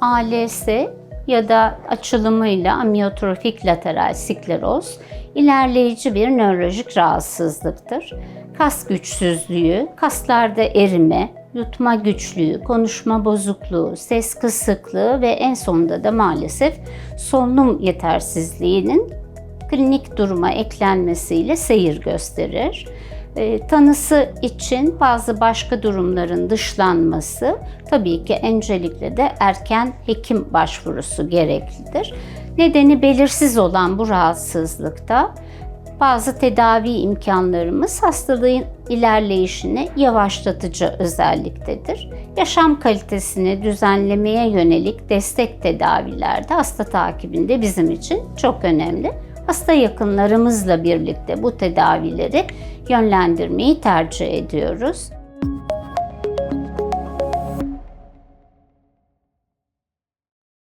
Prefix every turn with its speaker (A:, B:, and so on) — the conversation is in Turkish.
A: ALS ya da açılımıyla amyotrofik lateral skleroz ilerleyici bir nörolojik rahatsızlıktır. Kas güçsüzlüğü, kaslarda erime, yutma güçlüğü, konuşma bozukluğu, ses kısıklığı ve en sonunda da maalesef solunum yetersizliğinin klinik duruma eklenmesiyle seyir gösterir. E, tanısı için bazı başka durumların dışlanması tabii ki öncelikle de erken hekim başvurusu gereklidir. Nedeni belirsiz olan bu rahatsızlıkta bazı tedavi imkanlarımız hastalığın ilerleyişini yavaşlatıcı özelliktedir. Yaşam kalitesini düzenlemeye yönelik destek tedavilerde hasta takibinde bizim için çok önemli. Hasta yakınlarımızla birlikte bu tedavileri yönlendirmeyi tercih ediyoruz.